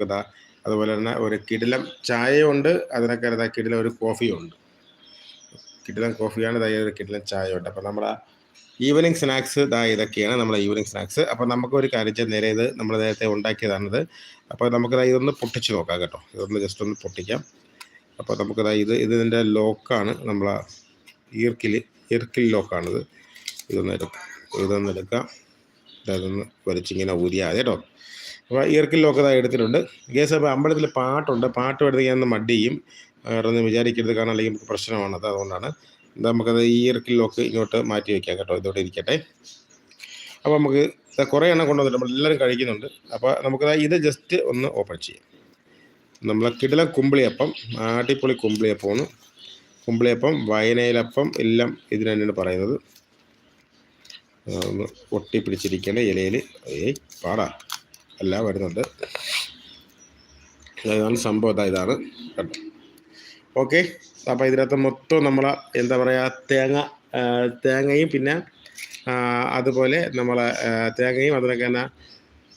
നമുക്കിതാ അതുപോലെ തന്നെ ഒരു കിടിലം ചായയുണ്ട്. അതിനൊക്കെ ഇതാ കിടിലം ഒരു കോഫിയും ഉണ്ട് കിടിലം കോഫിയാണ് ഇതായ ഒരു കിടിലം ചായയുണ്ട്. അപ്പോൾ നമ്മുടെ ഈവനിങ് സ്നാക്സ് ഇതാ ഇതൊക്കെയാണ് നമ്മുടെ ഈവനിങ് സ്നാക്സ്. അപ്പോൾ നമുക്കൊരു കാര്യം ചെയ്യാൻ നേരെ ഇത് നമ്മൾ നേരത്തെ ഉണ്ടാക്കിയതാണിത്. അപ്പോൾ നമുക്കിതാ ഇതൊന്ന് പൊട്ടിച്ച് നോക്കാം കേട്ടോ. ഇതൊന്ന് ജസ്റ്റ് ഒന്ന് പൊട്ടിക്കാം. അപ്പോൾ നമുക്കിതാ ഇത് ഇതിന്റെ ലോക്കാണ് നമ്മളെ ഈർക്കിൽ ഈർക്കിൽ ലോക്കാണിത്. ഇതൊന്ന് എടുക്കാം. ഇതൊന്ന് എടുക്കാം. ഇതൊന്ന് വലിച്ചിങ്ങനെ ഊരിയാതെ കേട്ടോ. അപ്പോൾ ഈർക്കിൽ ലോക്ക് ഇതാ എടുത്തിട്ടുണ്ട് ഗേസ് അപ്പോൾ അമ്പലത്തിൽ പാട്ടുണ്ട്. പാട്ട് എടുത്ത് ഞാൻ മഡ് ചെയ്യും. വേറെ ഒന്നും വിചാരിക്കരുത്. കാരണം അല്ലെങ്കിൽ നമുക്ക് പ്രശ്നമാണ്. അത് അതുകൊണ്ടാണ്. നമുക്കത് ഈ ഇറക്കിൽ ലോക്ക് ഇങ്ങോട്ട് മാറ്റി വയ്ക്കാം കേട്ടോ. ഇതോടെ ഇരിക്കട്ടെ. അപ്പോൾ നമുക്ക് കുറേ എണ്ണം കൊണ്ടുവന്നിട്ട് നമ്മൾ എല്ലാവരും കഴിക്കുന്നുണ്ട്. അപ്പോൾ നമുക്ക് ഇത് ജസ്റ്റ് ഒന്ന് ഓപ്പൺ ചെയ്യാം. നമ്മൾ കിടിലം കുമ്പിളിയപ്പം ആട്ടിപ്പൊളി കുമ്പിളിയപ്പമാണ് കുമ്പിളിയപ്പം വയനയിലപ്പം എല്ലാം ഇതിന് തന്നെയാണ് പറയുന്നത്. ഒന്ന് ഒട്ടി ഇലയിൽ. ഏയ് പാടാ. എല്ലാം വരുന്നുണ്ട്. ഇതാണ് സംഭവം. ഇതാ ഇതാണ്. ഓക്കെ. അപ്പോൾ ഇതിനകത്ത് മൊത്തം നമ്മൾ എന്താ പറയുക തേങ്ങ തേങ്ങയും പിന്നെ അതുപോലെ നമ്മൾ തേങ്ങയും അതിനൊക്കെ തന്നെ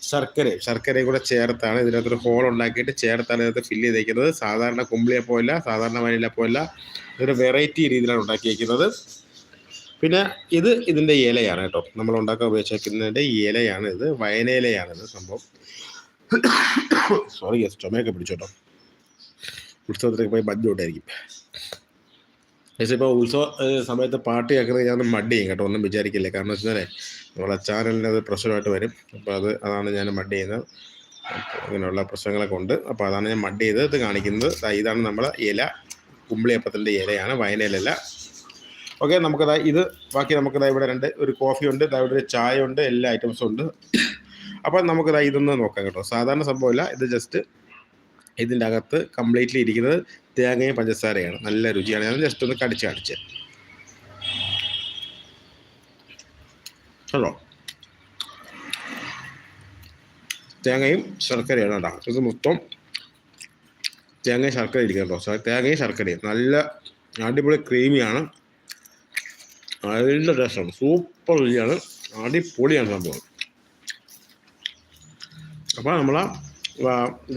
ശർക്കരയും ശർക്കരയും കൂടെ ചേർത്താണ് ഇതിനകത്തൊരു ഹോൾ ഉണ്ടാക്കിയിട്ട് ചേർത്താണ് ഇതിനകത്ത് ഫില്ല് ചെയ്തേക്കുന്നത്. സാധാരണ കുമ്പിളിയെ പോലെ സാധാരണ വനിലപ്പമല്ല ഇതൊരു വെറൈറ്റി രീതിയിലാണ് ഉണ്ടാക്കിയിരിക്കുന്നത് പിന്നെ ഇത് ഇതിന്റെ ഇലയാണ് കേട്ടോ. നമ്മൾ ഉണ്ടാക്കാൻ ഉപയോഗിച്ചേക്കുന്നതിന്റെ ഇലയാണ് ഇത്. വയനയിലയാണ് ഇത് സംഭവം സോറി ചുമയൊക്കെ പിടിച്ചോട്ടോ ഉത്സവത്തിലേക്ക് പോയി ബജ്ജ് കൊണ്ടായിരിക്കും. പക്ഷേ ഇപ്പോൾ ഉത്സവ സമയത്ത് പാട്ട് കേൾക്കുന്നത് ഞാൻ മഡ് ചെയ്യും കേട്ടോ. ഒന്നും വിചാരിക്കില്ല. കാരണം വെച്ചാൽ നമ്മളെ ചാനലിന് അത് പ്രശ്നമായിട്ട് വരും. അപ്പോൾ അത് അതാണ് ഞാൻ മഡ് ചെയ്യുന്നത്. ഇങ്ങനെയുള്ള പ്രശ്നങ്ങളൊക്കെ ഉണ്ട്. അപ്പോൾ അതാണ് ഞാൻ മഡ് ചെയ്ത് ഇത് കാണിക്കുന്നത്. ഇതാണ് നമ്മളെ ഇല. കുമ്പിളിയപ്പത്തിന്റെ ഇലയാണ്. വയനയിലല്ല. ഓക്കെ നമുക്കതാ ഇത്. ബാക്കി നമുക്കതാ ഇവിടെ രണ്ട് ഒരു കോഫി ഉണ്ട് ഇവിടെ ഒരു ചായ ഉണ്ട് എല്ലാ ഐറ്റംസും ഉണ്ട്. അപ്പോൾ നമുക്ക് നമുക്കതാ ഇതൊന്ന് നോക്കാം കേട്ടോ. സാധാരണ സംഭവമില്ല ഇത് ജസ്റ്റ് ഇതിന്റെ അകത്ത് കംപ്ലീറ്റ്ലി ഇരിക്കുന്നത് തേങ്ങയും പഞ്ചസാരയാണ്. നല്ല രുചിയാണ്. ഞാൻ ജസ്റ്റ് ഒന്ന് കടിച്ച് കാണിച്ച് ഹലോ തേങ്ങയും ശർക്കരയാണ് കേട്ടോ. ഇത് മൊത്തം തേങ്ങയും ശർക്കര ഇരിക്കുന്നുണ്ടോ കേട്ടോ. തേങ്ങയും ശർക്കരയും. നല്ല അടിപൊളി ക്രീമിയാണ് നല്ല രസമാണ് സൂപ്പർ രുചിയാണ് അടിപൊളിയാണ് സംഭവം. അപ്പോൾ നമ്മളെ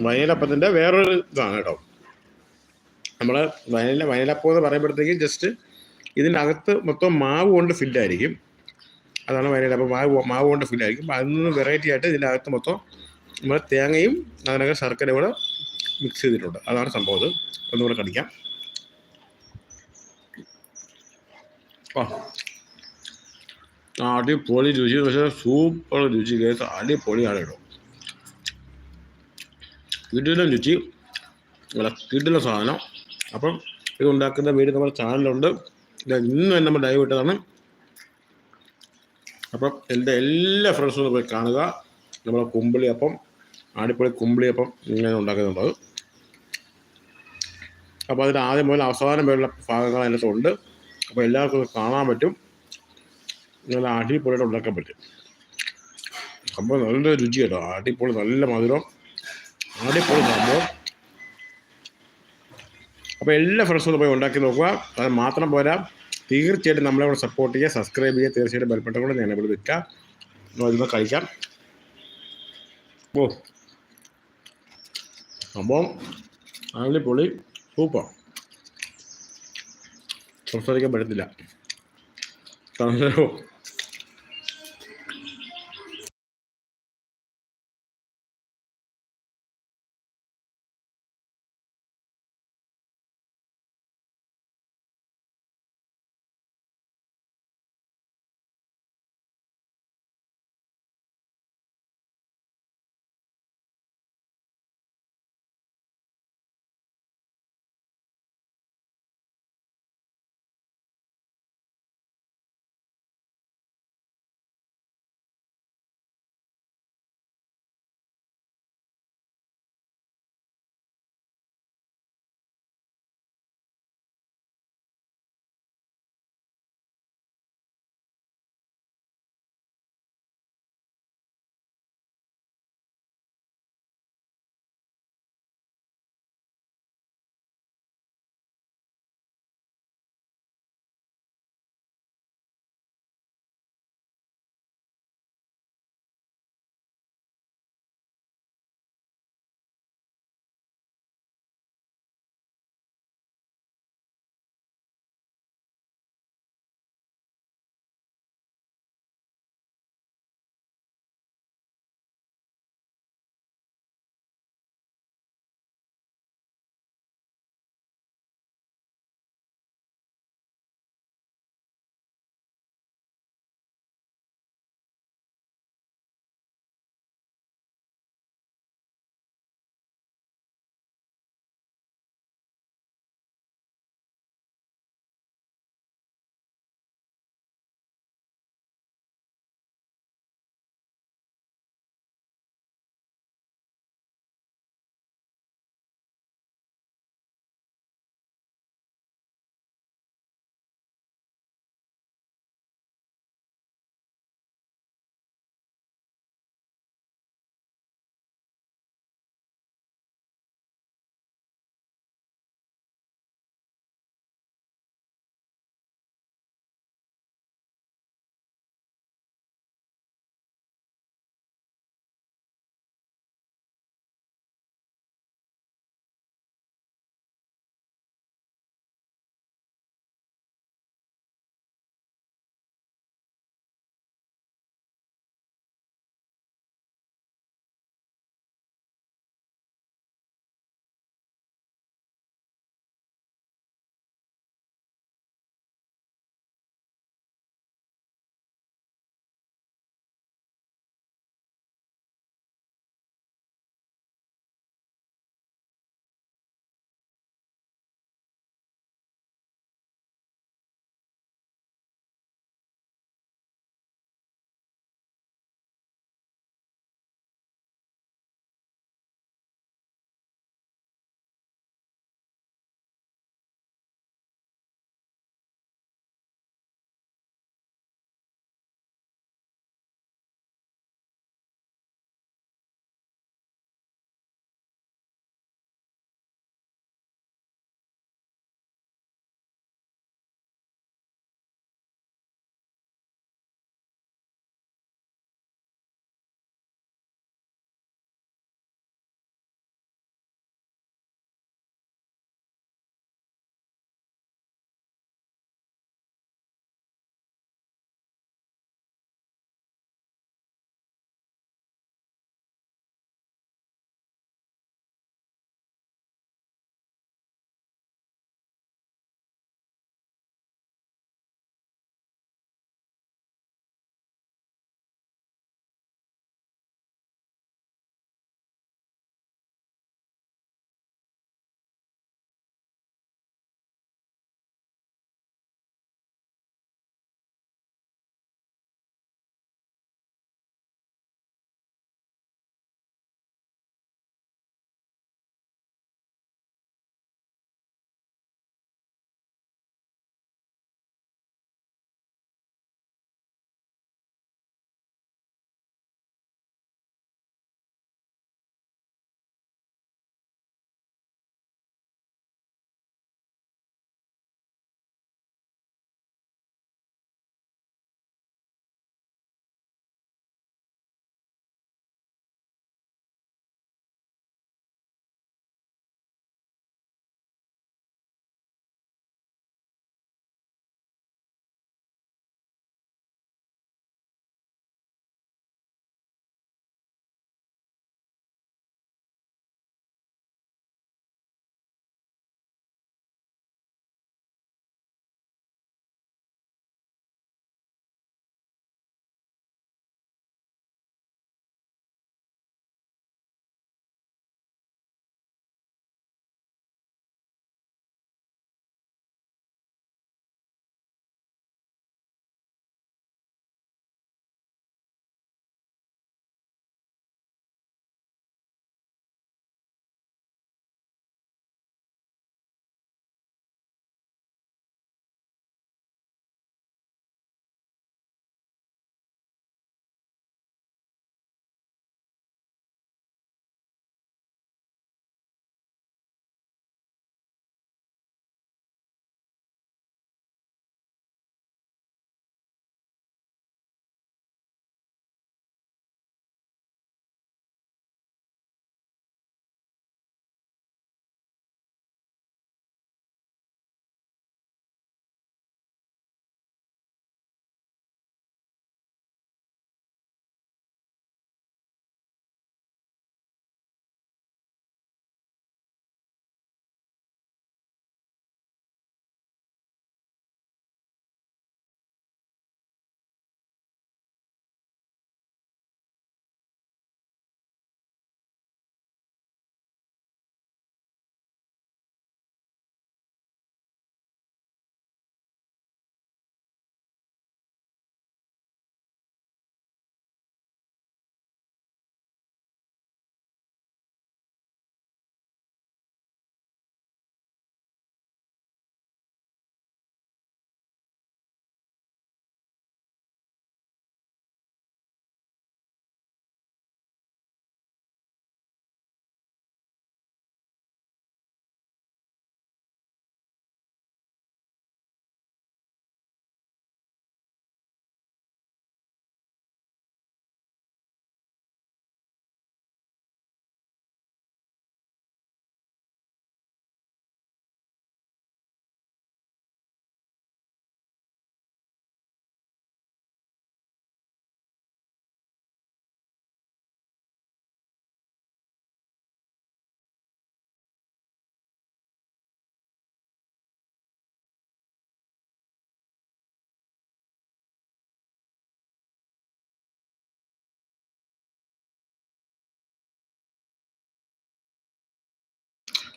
വയലപ്പത്തിന്റെ വേറൊരു ഇതാണ് കേട്ടോ. നമ്മൾ വയല വയലപ്പം എന്ന് പറയുമ്പോഴത്തേക്കും ജസ്റ്റ് ഇതിന്റെ അകത്ത് മൊത്തം മാവ് കൊണ്ട് ഫില്ലായിരിക്കും അതാണ് വയലപ്പം. മാവ് മാവ് കൊണ്ട് ഫില്ലായിരിക്കും അതിൽ നിന്ന് വെറൈറ്റി ആയിട്ട് ഇതിന്റെ അകത്ത് മൊത്തം നമ്മൾ തേങ്ങയും അതിനകത്ത് ശർക്കര കൂടെ മിക്സ് ചെയ്തിട്ടുണ്ട്. അതാണ് സംഭവം. അത് ഒന്നുകൂടെ കടിക്കാം അടിപൊളി രുചി പക്ഷേ സൂപ്പർ രുചി കേസ് അടിപൊളിയാണ് കേട്ടോ കിടിലം രുചി നല്ല കിടിലം സാധനം അപ്പം ഇത് ഉണ്ടാക്കുന്ന വീഡിയോ നമ്മുടെ ചാനലുണ്ട് ഇന്ന് തന്നെ നമ്മൾ ലൈവ് ഇട്ടതാണ്。അപ്പം എന്റെ എല്ലാ ഫ്രണ്ട്സും പോയി കാണുക। നമ്മളെ കുമ്പിളിയപ്പം ആടിപ്പൊളി കുമ്പിളിയപ്പം ഇങ്ങനെ ഉണ്ടാക്കുന്നുണ്ട് അപ്പോൾ അതിന് ആദ്യം മുതൽ അവസാനം വരെയുള്ള ഭാഗങ്ങൾ അതിനകത്ത് ഉണ്ട് അപ്പോൾ എല്ലാവർക്കും കാണാൻ പറ്റും. നല്ല അടിപൊളിയായിട്ട് ഉണ്ടാക്കാൻ പറ്റും. സംഭവം നല്ല രുചി കേട്ടോ. അടിപൊളി നല്ല മധുരം. അടിപൊളി സംഭവം. അപ്പോൾ എല്ലാ ഫ്രണ്ട്സും പോയി ഉണ്ടാക്കി നോക്കുക. അത് മാത്രം പോരാ. തീർച്ചയായിട്ടും നമ്മളെ കൂടെ സപ്പോർട്ട് ചെയ്യുക സബ്സ്ക്രൈബ് ചെയ്യുക. തീർച്ചയായിട്ടും ബെൽബട്ടൺ കൂടെ ഞാൻ ഇവിടെ വിൽക്കാം ഇതൊന്ന് കഴിക്കാം. ഓ. സംഭവം. അടിപൊളി. സൂപ്പർ. സംസാരിക്കാൻ പറ്റത്തില്ല. കാരണം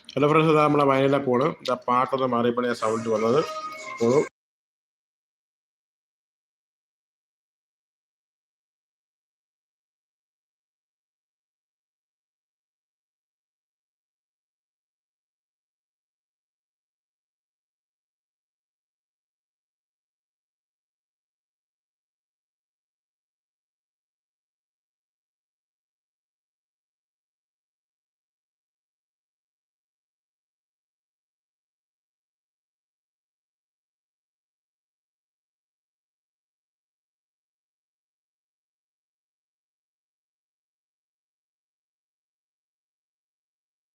ഹലോ ഫ്രണ്ട്സ് ഇതാ നമ്മളെ വയലിലെ പോണ് ഇതാ പാട്ടൊന്ന് മാറിയപ്പോഴേ സൗണ്ട് വന്നത്. പോകും